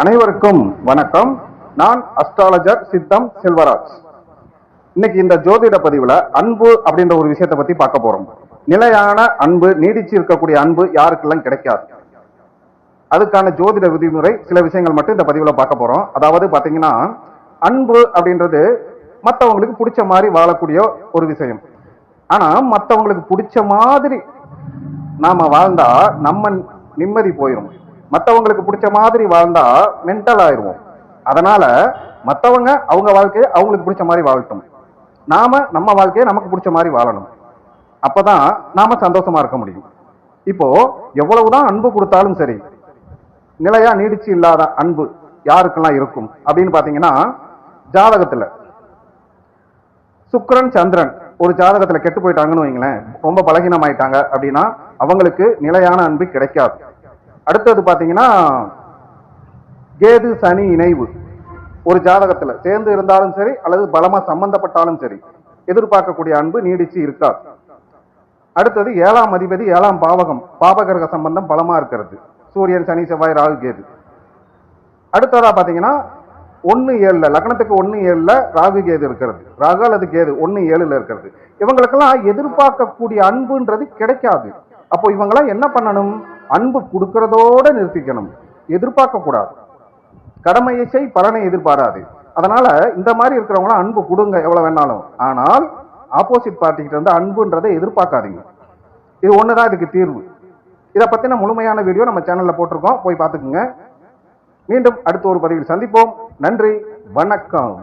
அனைவருக்கும் வணக்கம். நான் அஸ்ட்ராலஜர் சித்தம் செல்வராஜ். இன்னைக்கு இந்த ஜோதிட பதிவுல அன்பு அப்படின்ற ஒரு விஷயத்தை பத்தி பார்க்க போறோம். நிலையான அன்பு நீடிச்சு இருக்கக்கூடிய அன்பு யாருக்கெல்லாம் கிடைக்காது. அதுக்கான ஜோதிட விதிமுறை சில விஷயங்கள் மட்டும் இந்த பதிவுல பார்க்க போறோம். அதாவது பாத்தீங்கன்னா அன்பு அப்படின்றது மற்றவங்களுக்கு பிடிச்ச மாதிரி வாழக்கூடிய ஒரு விஷயம். ஆனா மற்றவங்களுக்கு பிடிச்ச மாதிரி நாம வாழ்ந்தா நம்ம நிம்மதி போயிடும் மற்றவங்களுக்கு பிடிச்ச மாதிரி வாழ்ந்தா மென்டல் ஆயிடுவோம் அதனால மற்றவங்க அவங்க வாழ்க்கையை அவங்களுக்கு பிடிச்ச மாதிரி வாழட்டும் நாம நம்ம வாழ்க்கையை நமக்கு பிடிச்ச மாதிரி வாழணும். அப்பதான் நாம சந்தோஷமா இருக்க முடியும். இப்போ எவ்வளவுதான் அன்பு கொடுத்தாலும் சரி நிலையா நீடிச்சு இல்லாத அன்பு யாருக்கெல்லாம் இருக்கும்? அப்படின்னு பாத்தீங்கன்னா ஜாதகத்துல. சுக்கரன் சந்திரன் ஒரு ஜாதகத்துல கெட்டு போயிட்டாங்கன்னு வைங்களேன் ரொம்ப பலகீனம் ஆயிட்டாங்க அப்படின்னா அவங்களுக்கு நிலையான அன்பு கிடைக்காது. அடுத்தது பார்த்தீங்கன்னா கேது சனி இணைவு. ஒரு ஜாதகத்துல சேர்ந்து இருந்தாலும் சரி அல்லது பலமா சம்பந்தப்பட்டாலும் சரி எதிர்பார்க்கக்கூடிய அன்பு நீடிச்சு இருக்காது அடுத்தது ஏழாம் அதிபதி ஏழாம் பாவகம் பாபகிரக சம்பந்தம் பலமா இருக்கிறது. சூரியன் சனி செவ்வாய் ராகு கேது. அடுத்ததா பாத்தீங்கன்னா ஒன்னு ஏழுல லக்னத்துக்கு ஒன்னு ஏழுல ராகு கேது இருக்கிறது. ராகு அல்லது கேது ஒன்னு ஏழுல இருக்கிறது. இவங்களுக்கெல்லாம் எதிர்பார்க்கக்கூடிய அன்புன்றது கிடைக்காது. அப்போ இவங்கெல்லாம் என்ன பண்ணணும்? அன்பு கொடுக்கறதோட நிறுத்திக்கணும். எதிர்பார்க்க கூடாது கடமையை செய் பலனை எதிர்பாராது. அதனால இந்த மாதிரி இருக்கிறவங்களாம் அன்பு கொடுங்க எவ்வளவு வேணாலும். ஆனால் ஆப்போசிட் பார்ட்டிகிட்ட இருந்து அன்புன்றதை எதிர்பார்க்காதீங்க. இது ஒண்ணுதான் இதுக்கு தீர்வு. இதை பத்தின முழுமையான வீடியோ நம்ம சேனல்ல போட்டிருக்கோம். போய் பார்த்துக்குங்க. மீண்டும் அடுத்த ஒரு பதிவில் சந்திப்போம். நன்றி வணக்கம்.